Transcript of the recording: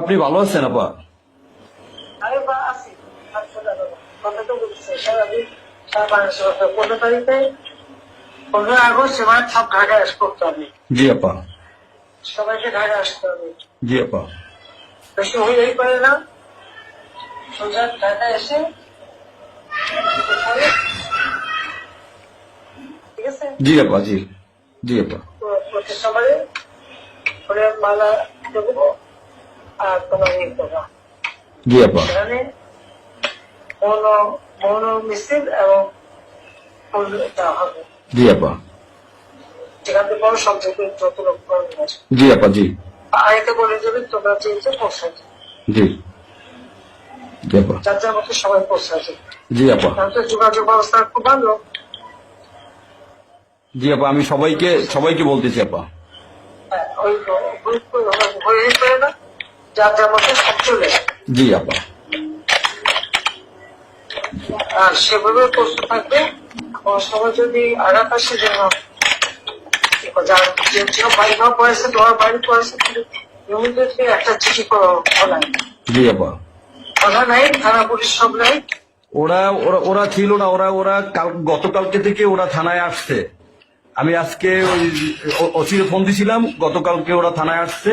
আপনি ভালো আছেন আপা? জি আপা। সবাইকে ঢাকায় আসতে হবে। জি আপা। বেশি হইলেই পারে না। সোজা ঢাকায় এসে ঠিক আছে? জি আপা জি। জি আপা। সবারে মালা দেবো আর তোমার ইয়ে করবা জি আপা এবং ফুল দেওয়া হবে। জি আপা যেখান থেকে বড় সব থেকে যত লোক করবে জি আপা জি। আগে বলে দেবে তোমরা চেয়েছে পৌঁছাতে জি। জি আপা যার যার মতো সবাই পৌঁছাতে জি আপা তাহলে যোগাযোগ ব্যবস্থা খুব ভালো। জি আপা আমি সবাইকে সবাইকে বলতেছি আপা। হ্যাঁ, ওই গ্রুপ হয়ে না যার যার সব চলে জি আপা আর সেভাবে প্রস্তুত থাকবে। সবাই যদি আঘাত আসে যেন যার যে যে বাড়ি ঘর পড়েছে তোমার বাড়ি পড়েছে ইমিডিয়েটলি একটা চিঠি জি আপা কথা নাই থানা পুলিশ সব নাই। ওরা ওরা ওরা ছিল না ওরা ওরা গতকালকে থেকে ওরা থানায় আসছে। আমি আজকে ওই ওসিরে ফোন দিছিলাম গতকালকে ওরা থানায় আসছে।